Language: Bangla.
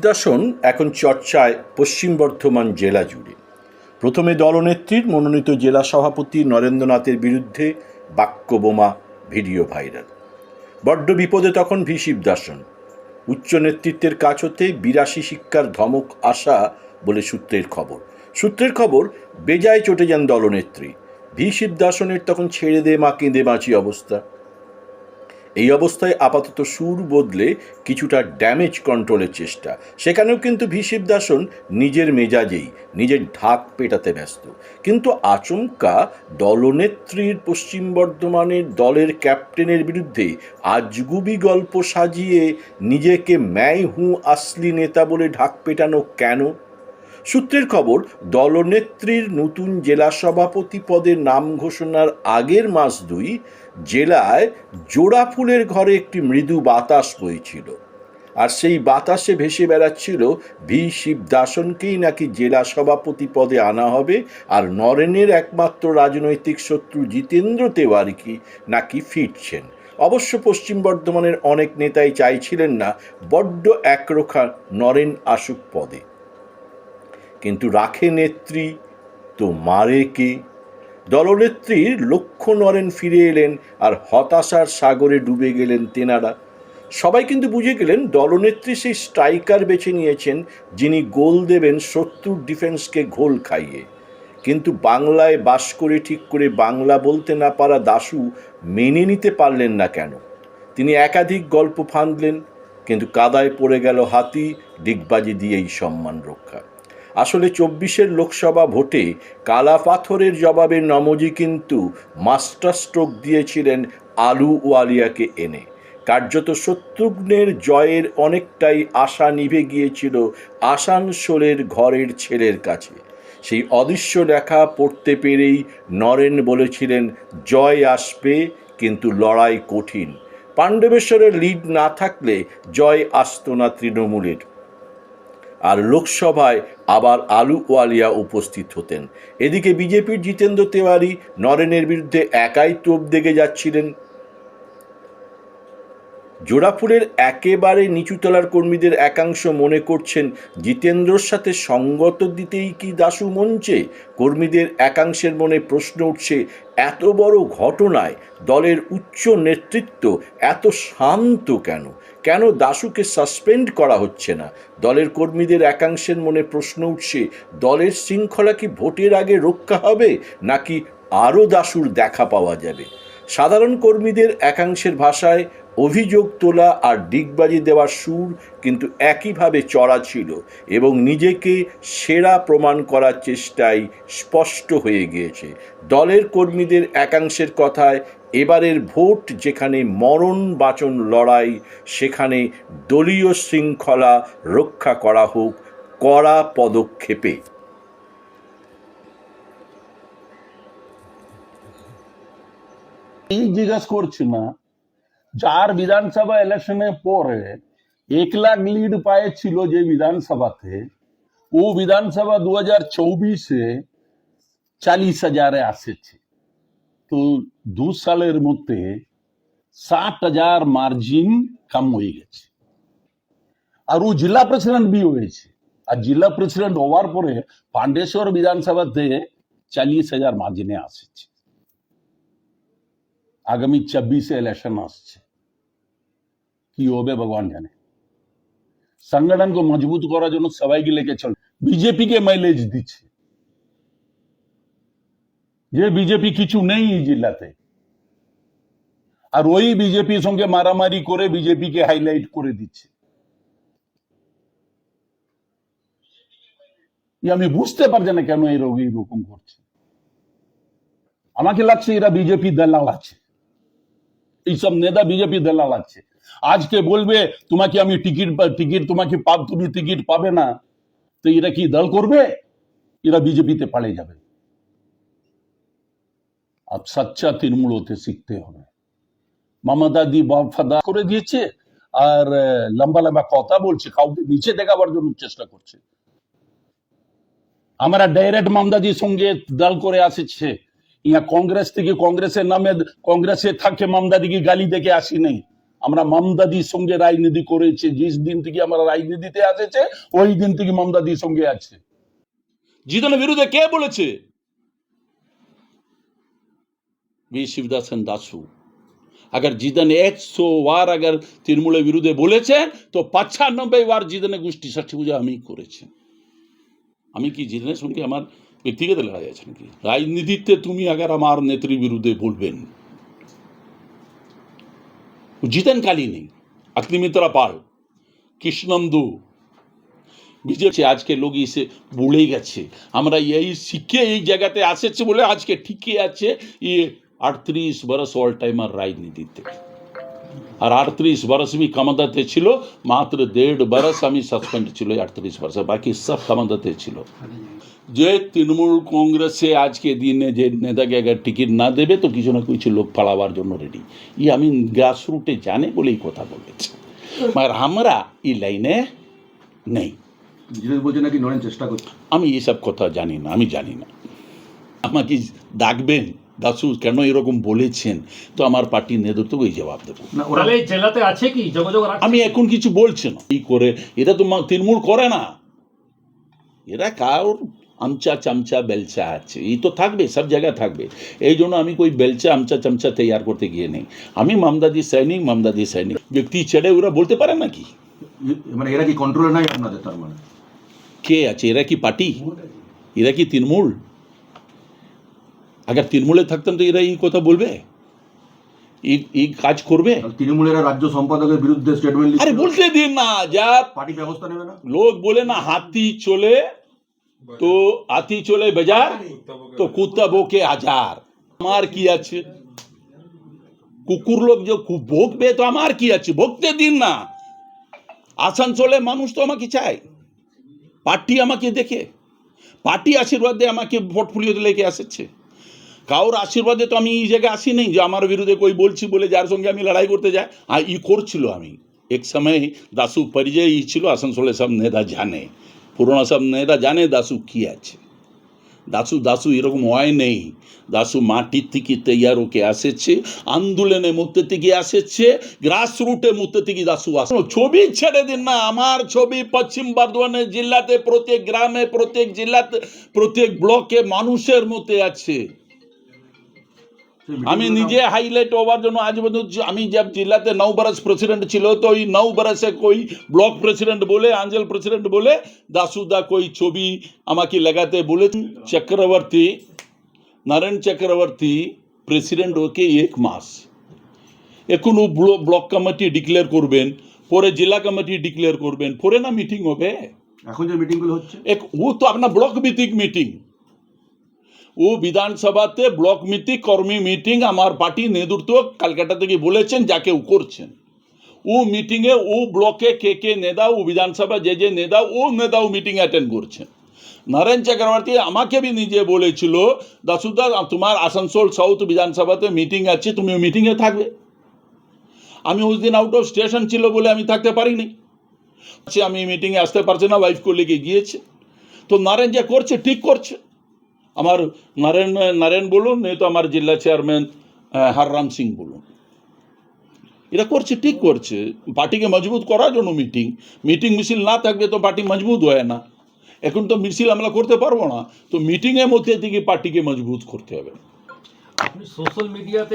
দাসন এখন চর্চায় পশ্চিম বর্ধমান জেলা জুড়ে। প্রথমে দলনেত্রীর মনোনীত জেলা সভাপতি নরেন্দ্রনাথের বিরুদ্ধে বাক্যবোমা, ভিডিও ভাইরাল। বড্ড বিপদে তখন দাসন। উচ্চ নেতৃত্বের কাছ হতে বিরাশি শিক্ষার ধমক আসা বলে সূত্রের খবর। সূত্রের খবর, বেজায় চটে যান দলনেত্রী। ভি শিবদাসনের তখন ছেড়ে দে মা কেঁদে বাঁচি অবস্থা। এই অবস্থায় আপাতত সুর বদলে কিছুটা ড্যামেজ কন্ট্রোলের চেষ্টা। সেখানেও কিন্তু ভিসিপ দাসন নিজের মেজাজেই, নিজের ঢাক পেটাতে ব্যস্ত। কিন্তু আচমকা দলনেত্রীর পশ্চিম বর্ধমানের দলের ক্যাপ্টেনের বিরুদ্ধে আজগুবি গল্প সাজিয়ে নিজেকে ম্যায় হু আসলি নেতা বলে ঢাক পেটানো কেন? সূত্রের খবর, দলনেত্রীর নতুন জেলা সভাপতি পদের নাম ঘোষণার আগের মাস দুই জেলায় জোড়া ফুলের ঘরে একটি মৃদু বাতাস বইছিল। আর সেই বাতাসে ভেসে বেড়াচ্ছিল ভি. শিবদাসনকেই নাকি জেলা সভাপতি পদে আনা হবে আর নরেনের একমাত্র রাজনৈতিক শত্রু জিতেন্দ্র তেওয়ারিকি নাকি ফিরছেন। অবশ্য পশ্চিম বর্ধমানের অনেক নেতাই চাইছিলেন না বড্ড একরোখা নরেন আসুক পদে। কিন্তু রাখে নেত্রী, তো মারে কে? দলনেত্রীর লক্ষ্য নরেন ফিরে এলেন আর হতাশার সাগরে ডুবে গেলেন তেনারা। সবাই কিন্তু বুঝে গেলেন দলনেত্রী সেই স্ট্রাইকার বেছে নিয়েছেন যিনি গোল দেবেন শত্রুর ডিফেন্সকে ঘোল খাইয়ে। কিন্তু বাংলায় বাস করে ঠিক করে বাংলা বলতে না পারা দাশু মেনে নিতে পারলেন না কেন? তিনি একাধিক গল্প ফাঁদলেন, কিন্তু কাদায় পড়ে গেল হাতি, ডিগবাজি দিয়েই সম্মান রক্ষা। আসলে চব্বিশের লোকসভা ভোটে কালা পাথরের জবাবে নমজি কিন্তু মাস্টার স্ট্রোক দিয়েছিলেন আলু ওয়ালিয়াকে এনে। কার্যত শত্রুঘ্নের জয়ের অনেকটাই আশা নিভে গিয়েছিল আসানসোলের ঘরের ছেলের কাছে। সেই অদৃশ্য লেখা পড়তে পেরেই নরেন বলেছিলেন, জয় আসবে, কিন্তু লড়াই কঠিন। পাণ্ডবেশ্বরের লিড না থাকলে জয় আসতো না তৃণমূলের। আর লোকসভায় আবার আলু ওয়ালিয়া উপস্থিত হতেন। এদিকে বিজেপির জিতেন্দ্র তেওয়ারি নরেনের বিরুদ্ধে একাই তোপ দেগে যাচ্ছিলেন জোড়াফুলের একেবারে নিচুতলার কর্মীদের একাংশ মনে করছেন, জিতেন্দ্রর সাথে সঙ্গত দিতেই কি দাশু মঞ্চে? কর্মীদের একাংশের মনে প্রশ্ন উঠছে, এত বড় ঘটনায় দলের উচ্চ নেতৃত্ব এত শান্ত কেন? কেন দাশুকে সাসপেন্ড করা হচ্ছে না? দলের কর্মীদের একাংশের মনে প্রশ্ন উঠছে, দলের শৃঙ্খলা কি ভোটের আগে রক্ষা হবে, নাকি আরও দাশুর দেখা পাওয়া যাবে? সাধারণ কর্মীদের একাংশের ভাষায় অভিযোগ তোলা আর ডিগবাজি দেওয়ার সুর কিন্তু একইভাবে চড়া ছিল এবং নিজেকে সেরা প্রমাণ করার চেষ্টায় স্পষ্ট হয়ে গিয়েছে। দলের কর্মীদের একাংশের কথায় এবারের ভোট যেখানে মরণ বাচন লড়াই, সেখানে দলীয় শৃঙ্খলা রক্ষা করা হোক কড়া পদক্ষেপে। জিজ্ঞাসা করছি না যার বিধানসভা ইলেকশনের পরে এক লাখ লিড পাইছিল যে বিধানসভাতে ও বিধানসভা দু হাজার চৌবিশে চালিশ হাজারে আসেছে তো দু সালের মধ্যে ষাট হাজার মার্জিন কম হয়ে গেছে আর ও জেলা প্রেসিডেন্ট বি হয়েছে আর জেলা প্রেসিডেন্ট হওয়ার পরে পাণ্ডেশ্বর বিধানসভাতে চালিশ হাজার মার্জিনে আসেছে আগামী চব্বিশে ইলেকশন আসছে কি হবে ভগবান জানে। সংগঠনকে মজবুত করার জন্য সবাইকে লেকে চল। বিজেপি কে মাইলেজ দিচ্ছে। যে বিজেপি কিছু নেই এই জেলাতে আর ওই বিজেপির সঙ্গে মারামারি করে বিজেপি কে হাইলাইট করে দিচ্ছে। আমি বুঝতে পারছি না কেন এই রোগী এরকম করছে। আমাকে লাগছে এরা বিজেপি দালাল আছে। এইসব নেতা বিজেপি দালাল আছে আজকে বলবে, তোমাকে আমি টিকিট টিকিট, তোমাকে পাব তুমি টিকিট পাবে না। তো এরা কি দল করবে? এরা বিজেপিতে পালে যাবে। আর সচ্চা তৃণমূল হতে শিখতে হবে। মমতা দি ফাদা করে দিয়েছে, আর লম্বা লম্বা কথা বলছে, কাউকে নিচে দেখাবার জন্য চেষ্টা করছে। আমরা ডাইরেক্ট মমতাজির সঙ্গে দল করে আসছে। ইয়া কংগ্রেস থেকে কংগ্রেসের নামে কংগ্রেসে থাকে মমতাদিকে গালি দেখে আসি নাই আমরা মমদাদির সঙ্গে রাজনীতি করেছে যে দিন থেকে আমরা রাজনীতিতে আসেছে ওই দিন থেকে মমদাদির সঙ্গে আছে जितने विरुद्ध কে বলেছে वी शिवदासन दासू अगर जिदन एक सौ वार अगर তৃণমূলের বিরুদ্ধে বলেছেন তো পঁচানব্বই বার জিদনে গোষ্ঠী ষষ্ঠী পূজা আমি করেছেন আমি কি জিদনের সঙ্গে আমার ব্যক্তিগত লড়াই আছে নাকি রাজনীতিতে তুমি আগার আমার নেত্রীর বিরুদ্ধে বলবেন জিতেন কালী নেই অগ্নিমিত্রা পাল কৃষ্ণন্দু বিজেপি আজকে লোক এসে বলে গেছে আমরা এই শিখে এই জায়গাতে আসেছে বলে আজকে ঠিকই আছে ये अड़तीस बरस ऑल टाइमर রাজনীতিতে আর আটত্রিশ বরস বি ক্ষমতাতে ছিল মাত্র দেড় বরস আমি সাসপেন্ড ছিল আটত্রিশ বরস বাকি সব ক্ষমতাতে ছিল যে তৃণমূল কংগ্রেসে আজকে দিনে যে নেতাকে আগে টিকিট না দেবে তো কিছু না কিছু লোক পালাবার জন্য রেডি ই আমি গ্রাসরুটে জানে বলেই কথা বলেছি। মার আমরা এই লাইনে নেই। বলছে নাকি নরেন চেষ্টা করছে। আমি এসব কথা জানি না আমি জানি না। আমাকে ডাকবেন দাসু কেন এরকম বলেছেন? তো আমার পার্টির নেতৃত্ব ওই জবাব দেবো। জেলাতে আছে কি? আমি এখন কিছু বলছি না। এই করে? এটা তো তৃণমূল করে না। এরা কারোর আমচা চামচা বেলচা আছে? এই তো থাকবে সব জায়গায় থাকবে। এই জন্য আমি কই বেলচা আমচা চামচা তৈয়ার করতে গিয়ে নেই। আমি মামদাদি সৈনিক মামদাদি সৈনিক ব্যক্তি ছেড়ে ওরা বলতে পারে নাকি? মানে এরা কি কন্ট্রোলে নাই আপনাদের তার মানে? কে আছে? এরা কি পার্টি? এরা কি তৃণমূল? আগে তৃণমূলে থাকতাম তো এরা এই কথা বলবে? এই কাজ করবে? তৃণমূলের রাজ্য সম্পাদকের বিরুদ্ধে স্টেটমেন্ট আরে বলতে দিন না যা পার্টি ব্যবস্থা নেবে না? লোক বলে না হাতি চলে তো হাতি চলে বাজার তো কুত্তা বোকে হাজার আমার কি আছে? কুকুর লোক যে ভোগবে তো আমার কি আছে? ভোগতে দিন না। আসানসোলে মানুষ তো আমাকে চায়। পার্টি আমাকে দেখে। পার্টি আশীর্বাদে আমাকে পোর্টফোলিওতে লেগে আসছে কারোর আশীর্বাদে তো আমি এই জায়গায় আসি নাই যে আমার বিরুদ্ধে কই বলছি বলে যার সঙ্গে আমি লড়াই করতে যাই। আর ই করছিল আমি। এক সময় দাসু পরিচয় ই ছিল, আসানসোলে সব নেতা জানে। পুরোনো সব নেতা জানে দাসু কি আছে। দাসু দাসু এরকম হয় নেই। দাসু মাটির থেকে তৈয়ার ওকে আসেছে আন্দোলনের মধ্যে থেকে আসেছে গ্রাস রুটের মধ্যে থেকে দাসু আসে। ছবি ছেড়ে দিন না, আমার ছবি পশ্চিম বর্ধমানের জেলাতে, প্রত্যেক গ্রামে, প্রত্যেক জেলাতে, প্রত্যেক ব্লকে মানুষের মধ্যে আছে। আমি নিজে হাইলাইট হওয়ার জন্য আজ পর্যন্ত আমি জব জেলাতে নৌ বরস প্রেসিডেন্ট ছিল তো ওই নৌ বরসে কই ব্লক প্রেসিডেন্ট বলে আঞ্চল প্রেসিডেন্ট বলে দাসুদা কই ছবি আমাকে লাগাতে বলে চক্রবর্তী নারায়ণ চক্রবর্তী প্রেসিডেন্ট ওকে এক মাস। এখন ও ব্লক কমিটি ডিক্লেয়ার করবেন পরে জেলা কমিটি ডিক্লেয়ার করবেন পরে না মিটিং হবে? এখন যে মিটিংগুলো হচ্ছে? এক ও তো আপনার ব্লক ভিত্তিক মিটিং ও বিধানসভাতে ব্লক মিটিং কর্মী মিটিং আমার পার্টি নেতৃত্ব কলকাতা থেকে বলেছেন যাকে ও করছেন। ও মিটিংয়ে ও ব্লকে কে কে নেতা ও বিধানসভা যে যে নেতা ও নেতা ও মিটিং অ্যাটেন্ড করছেন। নরেন চক্রবর্তী আমাকে বি নিজে বলেছিল দাসুদা তোমার আসানসোল সাউথ বিধানসভাতে মিটিং আছে তুমি মিটিংয়ে থাকবে। আমি ওই দিন আউট অফ স্টেশন ছিল বলে আমি থাকতে পারিনি। আচ্ছা, আমি মিটিংয়ে আসতে পারছি না ওয়াইফ লেগে গিয়েছে। তো নারায়ণ যে করছে ঠিক করছে। আমার নারায়ণ নারায়ণ বলুন নয়তো আমার জেলা চেয়ারম্যান হাররাম সিং বলুন। এরা করছে, ঠিক করছে। পার্টিকে মজবুত করার জন্য মিটিং। মিটিং মিছিল না থাকবে তো পার্টি মজবুত হয় না। এখন তো মিছিল আমরা করতে পারব না। তো মিটিংয়ের মধ্যে থেকে পার্টিকে মজবুত করতে হবে। সোশ্যাল মিডিয়াতে